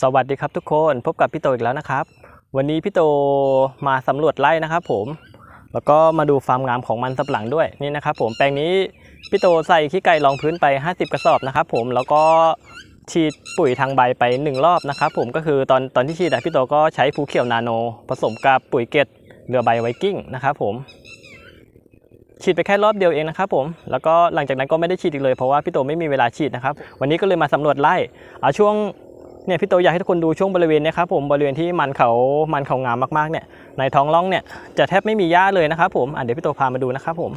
สวัสดีครับทุกคนพบกับพี่โตอีกแล้วนะครับ วันนี้พี่โตมาสำรวจไร่นะครับผม แล้วก็มาดูฟาร์มงามของมันสำปะหลังด้วยนี่นะครับผมแปลงนี้พี่โตใส่ขี้ไก่รองพื้นไป 50 กระสอบนะครับผมแล้วก็ฉีดปุ๋ยทางใบไป 1 รอบนะครับผมก็คือตอนตอนที่ฉีดพี่โตก็ใช้ภูเขียวนาโน ผสมกับปุ๋ยเกตเรือใบไวกิ้งนะครับผมฉีดไปแค่รอบเดียวเองนะครับผม แล้วก็หลังจากนั้นก็ไม่ได้ฉีดอีกเลยเพราะว่าพี่โตไม่มีเวลาฉีดนะครับ วันนี้ก็เลยมาสำรวจไร่เอาช่วง เนี่ยพี่โตอยากให้ทุกคนดูช่วงบริเวณเนี้ครับผมบริเวณที่มันเขามันเขางามมากๆเนี่ยในท้องร่องเนี่ยจะแทบไม่มีหญ้าเลยนะครับผมอะเดี๋ยวพี่โตพามาดูนะครับผม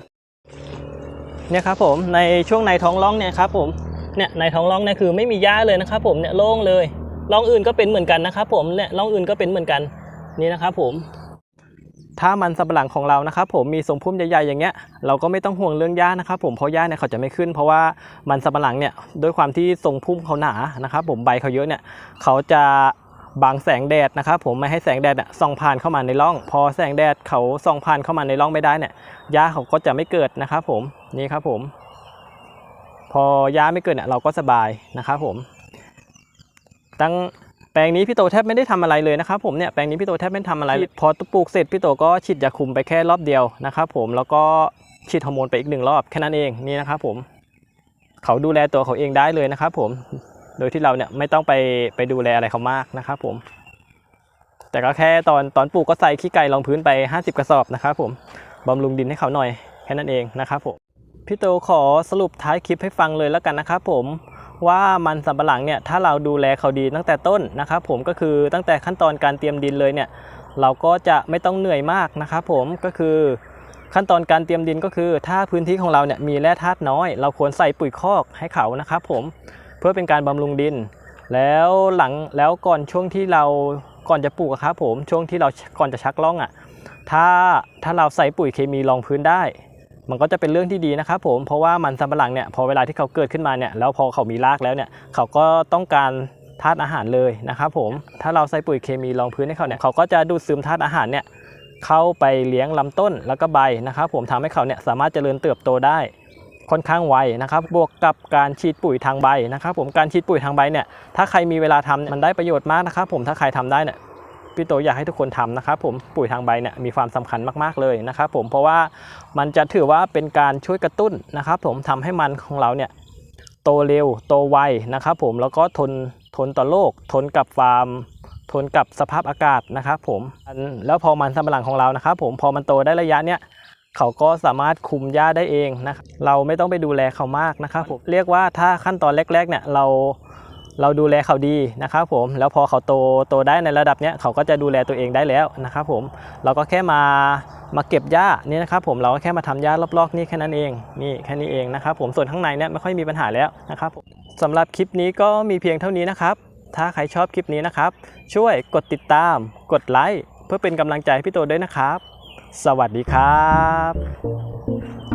เนี่ยครับผมในช่วงในท้องร่องเนี่ยครับผมเนี่ยในท้องร่องเนี่ยคือไม่มีหญ้าเลยนะครับผมเนี่ยโล่งเลยร่องอื่นก็เป็นเหมือนกันนะครับผมเนี่ยร่องอื่นก็เป็นเหมือนกันนี่นะครับผม ถ้ามันสำปะหลังของเรานะครับผมมีทรงพุ่มใหญ่ๆอย่างเงี้ยเราก็ไม่ต้องห่วงเรื่องหญ้านะครับผมเพราะหญ้าเนี่ยเขาจะไม่ขึ้น เพราะว่ามันสำปะหลังเนี่ยด้วยความที่ทรงพุ่มเขาหนานะครับผมใบเขาเยอะเนี่ยเขาจะบังแสงแดดนะครับผมไม่ให้แสงแดดส่องผ่านเข้ามาในร่อง พอแสงแดดเขาส่องผ่านเข้ามาในร่องไม่ได้เนี่ยหญ้าเขาก็จะไม่เกิดนะครับผมนี่ครับผม พอหญ้าไม่เกิดเนี่ยเราก็สบายนะครับผมตั้ง แปลงนี้พี่โตแทบไม่ได้ทำอะไรเลยนะครับผมเนี่ยแปลงนี้พี่โตแทบไม่ได้ทำอะไรเลยพอปลูกเสร็จพี่โตก็ฉีดยาคุมไปแค่รอบเดียวนะครับผมแล้วก็ฉีดฮอร์โมนไปอีกหนึ่งรอบแค่นั้นเองนี่นะครับผมเขาดูแลตัวเขาเองได้เลยนะครับผมโดยที่เราเนี่ยไม่ต้องไปไปดูแลอะไรเขามากนะครับผม แต่ก็แค่ตอนตอนปลูกก็ใส่ขี้ไก่รองพื้นไป 50 กระสอบนะครับผมบำรุงดินให้เขาหน่อยแค่นั้นเองนะครับผมพี่โตขอสรุปท้ายคลิปให้ฟังเลยแล้วกันนะครับผม ว่ามันสำปะหลังเนี่ยถ้าเราดูแลเขาดีตั้งแต่ต้นนะครับผมก็คือตั้งแต่ขั้นตอนการเตรียมดินเลยเนี่ยเราก็จะไม่ต้องเหนื่อยมากนะครับผมก็คือขั้นตอนการเตรียมดินก็คือ ถ้าพื้นที่ของเราเนี่ยมีแร่ธาตุน้อย เราควรใส่ปุ๋ยคอกให้เขานะครับผมเพื่อเป็นการบำรุงดิน แล้วหลังแล้วก่อนช่วงที่เราก่อนจะปลูกครับผมช่วงที่เราก่อนจะชักล่องอะถ้าถ้าเราใส่ปุ๋ยเคมีรองพื้นได้ มันก็จะเป็นเรื่องที่ดีนะครับผมเพราะว่ามันสำปะหลังเนี่ยพอเวลาที่เขาเกิดขึ้นมาเนี่ยแล้วพอเขามีรากแล้วเนี่ยเขาก็ต้องการธาตุอาหารเลยนะครับผมถ้าเราใส่ปุ๋ยเคมีรองพื้นให้เขาเนี่ยเขาก็จะดูดซึมธาตุอาหารเนี่ยเข้าไปเลี้ยงลำต้นแล้วก็ใบนะครับผมทำให้เขาเนี่ยสามารถเจริญเติบโตได้ค่อนข้างไวนะครับ บวกกับการฉีดปุ๋ยทางใบนะครับ ผมการฉีดปุ๋ยทางใบเนี่ยถ้าใครมีเวลาทำมันได้ประโยชน์มากนะครับ ผมถ้าใครทำได้เนี่ย พี่โตอยากให้ทุกคนทำนะครับผมปุ๋ยทางใบเนี่ยมีความสำคัญมากๆเลยนะครับผมเพราะว่ามันจะถือว่าเป็นการช่วยกระตุ้นนะครับผมทำให้มันของเราเนี่ยโตเร็วโตไวนะครับผมแล้วก็ทนทนต่อโลกทนกับความทนกับสภาพอากาศนะครับผมแล้วพอมันสำปะหลังของเรานะครับผมพอมันโตได้ระยะเนี้ยเขาก็สามารถคุมหญ้าได้เองนะครับเราไม่ต้องไปดูแลเขามากนะครับผมเรียกว่าถ้าขั้นตอนแรกๆเนี่ยเรา เราดูแลเขาดีนะครับผมแล้วพอเขาโตโตได้ในระดับเนี้ยเขาก็จะดูแลตัวเองได้แล้วนะครับผมเราก็แค่มามาเก็บหญ้านี่นะครับผมเราก็แค่มาทำหญ้ารอบๆนี่แค่นั้นเองนี่แค่นี้เองนะครับผมส่วนข้างในเนี่ยไม่ค่อยมีปัญหาแล้วนะครับผมสำหรับคลิปนี้ก็มีเพียงเท่านี้นะครับ ถ้าใครชอบคลิปนี้นะครับ ช่วยกดติดตาม กดไลค์เพื่อเป็นกำลังใจให้พี่โตด้วยนะครับ สวัสดีครับ